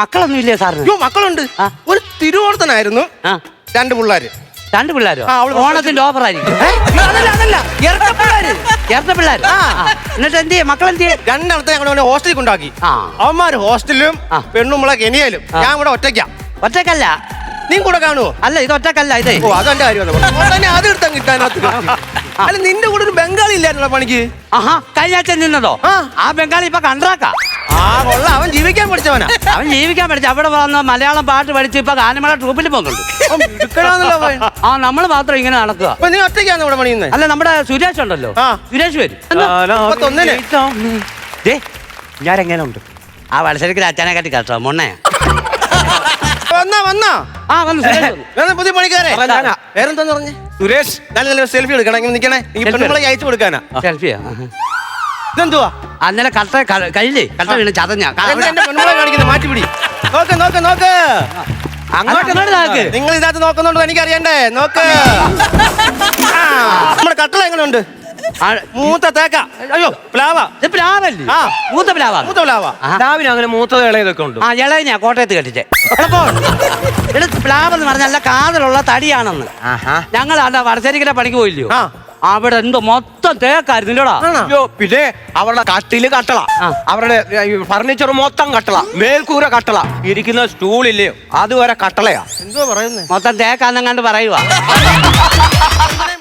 മക്കളൊന്നും ഇല്ലേ സാറിന്? അയ്യോ മക്കളുണ്ട്. ഒരു തിരുവോണത്തിനായിരുന്നു ആ. രണ്ട് പിള്ളേര്. രണ്ട് പിള്ളേരോ? ആ, അവൾ ഓണത്തിന്റെ ഓഫർ ആയിരിക്കും ഏ? അതല്ല അതല്ല. ഇരട്ട പിള്ളേര്. ചേർത്ത പിള്ളേർ ആ. എന്നിട്ട് എന്ത് ചെയ്യും? മക്കൾ എന്ത് ചെയ്യും രണ്ടിടത്ത് ഞങ്ങൾ ഹോസ്റ്റലിൽ കൊണ്ടാക്കി ആ. അവന്മാര് ഹോസ്റ്റലിലും പെണ്ണും പെണ്ണുമ്പളെ കെനിയയിലും ഞാൻ കൂടെ ഒറ്റയ്ക്കാം. ഒറ്റക്കല്ല നീ കൂടെ കാണുവോ? അല്ല ഇത് ഒറ്റക്കല്ല ഇതേ. ഓ അതെന്റെ കാര്യം അത്. എടുത്താൽ കിട്ടാനകത്ത് അല്ല നിന്റെ കൂടെ ഒരു ബംഗാളി ഇല്ലായിരുന്നോ പണിക്ക്? ആഹാ കഴിഞ്ഞ ആഴ്ച നിന്നതോ? ആ. ആ ബംഗാളി ഇപ്പൊ കണ്ടാക്കാ ആ കൊള്ള. അവൻ ജീവിക്കാൻ പഠിച്ചവനാ. അവൻ ജീവിക്കാൻ പഠിച്ചു അവിടെ വന്ന് മലയാളം പാട്ട് പഠിച്ച് ഇപ്പൊ ഗാനമേള ട്രൂപ്പിൽ പോകുന്നുണ്ട്. ആ നമ്മൾ മാത്രം ഇങ്ങനെ നടക്കുക. അപ്പൊ നീ ഒറ്റയ്ക്കാണ് ഇവിടെ പണിയുന്നത് അല്ല നമ്മുടെ സുരേഷ് ഉണ്ടല്ലോ. ആ. സുരേഷ് വരും. ഞാൻ എങ്ങനെ ഉണ്ട് ആ വളശ്ശേരിക്ക് അച്ഛനെ കാട്ടി കേട്ടോ മൊണ്ണേ. വന്നാ വന്നാ. ആ വന്നു സുരേഷ് വന്നു. വേറെ പുതിയ പണിക്കാരെ. വേറെന്താന്ന് പറഞ്ഞു? സുരേഷ്. നല്ല നല്ല സെൽഫി എടുക്കണം. നിൽക്കണേ. Selfie അയച്ചു കൊടുക്കാനാ. സെൽഫിയാ? ഇതെന്തുവാ? അന്നലെ കട്ട കഴിഞ്ഞേ കട്ട വീണ് ചതഞ്ഞ. കാണിക്കുന്നത് മാറ്റി പിടി നോക്ക് നോക്ക് നോക്ക്. അങ്ങോട്ട്. നിങ്ങൾ ഇതിനകത്ത് നോക്കുന്നുണ്ടോ എനിക്ക് അറിയണ്ടേ നോക്ക് നമ്മുടെ കട്ടള എങ്ങനെയുണ്ട്? മൂത്ത തേക്ക. അയ്യോ പ്ലാവ. ഇത് പ്ലാവല്ലേ? ആ. മൂത്ത പ്ലാവാ. മൂത്ത പ്ലാവ. ആ. രാവിലെ അങ്ങനെ മൂത്തത് ഇളയതൊക്കെ ഉണ്ട്? ആ ഇളയനാ കോട്ടയത്ത് കെട്ടിച്ചേ. എടുത്ത് പ്ലാവ് എന്ന് പറഞ്ഞ നല്ല കാതലുള്ള തടിയാണെന്ന്. ആഹാ. ഞങ്ങൾ അല്ല വടശ്ശേരിക്കലെ പണിക്ക് പോയില്ലയോ? ആ. അവിടെ എന്തോ മൊത്തം തേക്കായിരുന്നില്ലടാ അയ്യോ പിന്നെ അവരുടെ കട്ടിൽ കട്ടള. അവരുടെ ഫർണിച്ചർ മൊത്തം കട്ടള. മേൽക്കൂര കട്ടള. ഇരിക്കുന്ന സ്റ്റൂളില്ലയോ അതുവരെ കട്ടളയാ. എന്തോ പറയുന്നേ? മൊത്തം തേക്കാന്നെങ്ങാണ്ട് പറയുവാ.